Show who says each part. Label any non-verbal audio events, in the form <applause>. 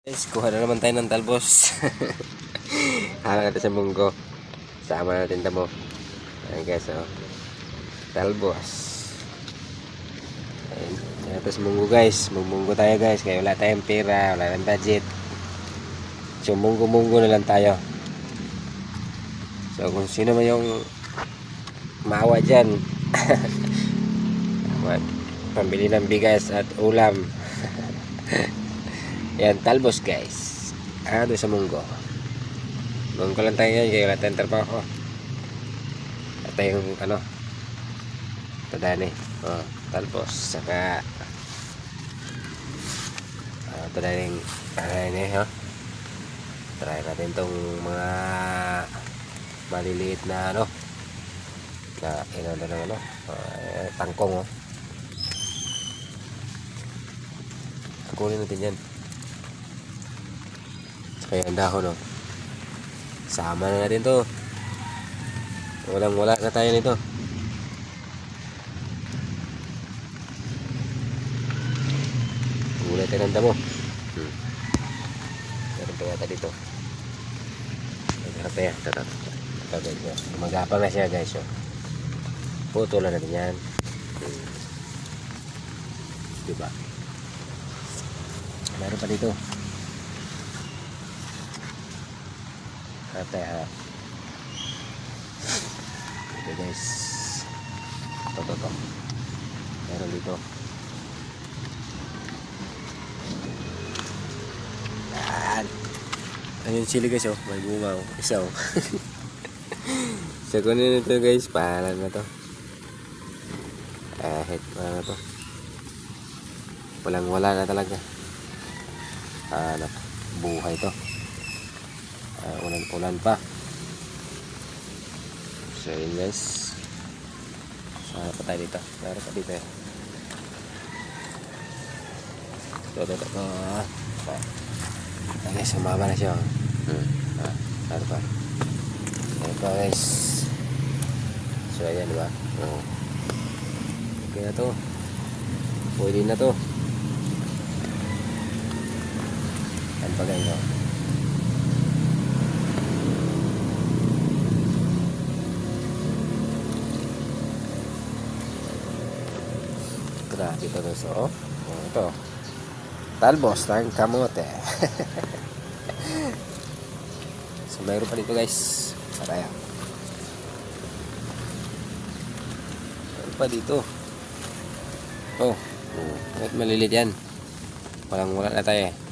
Speaker 1: Guys, kuha na naman tayo ng talbos. <laughs> Harang natin sa munggo. Sama natin tamo. Ayan guys, oh. Talbos. Ayan. Ayan sa munggo guys. Munggo tayo guys. Kaya wala tayong pera. Wala tayong budget. So, munggo-munggo na lang tayo. So, kung sino man yung maawa dyan. <laughs> Pambili ng bigas at ulam. <laughs> Yan, talbos guys. Ah, doon sa munggo. Munggo lang tayo yan, kaya wala tayong trabaho. At tayong, ano, tadani. Oh, talbos. Saka, ah, tadaning, ano yun, oh. Try natin tong mga maliliit na, ano, na, ino na lang, ano, ah, tangkong, oh. Kunin natin yan. Kaya ang dahon, oh. Sama na natin to. Walang wala na tayo nito. Gulay tayo ng damo. Hmm. Meron pa yata dito. Meron pa ito. Magapang na siya, guys. Oh. Putulan natin yan. Hmm. Diba? Meron pa dito. Ate, ha. Ito guys. Ito, ito, ito. Meron dito. Yan. Ayun sili guys, oh. May bunga, oh. Isa, oh. <laughs> so, kunin nito guys. Pahalan na to. Kahit wala na to. Walang wala na talaga. Ano, buhay to. Ah, ulan-ulan pa. So yun guys. Sana pa tayo dito. Meron pa dito eh. Ito, ito, ito. Ah. Ah, guys, sumama na siya. oh. Hmm. Ah, meron pa. Meron pa guys. So ayan diba? Oh. Okay na to. Pwede na to. Yan pa guys. Oh. Grabe ito guys. Oh. oh ito. Talbos ng kamote. so mayroon pa dito guys. Para yan. Pa dito. Oh. oh. Bakit malilit yan? Walang wala na tayo eh.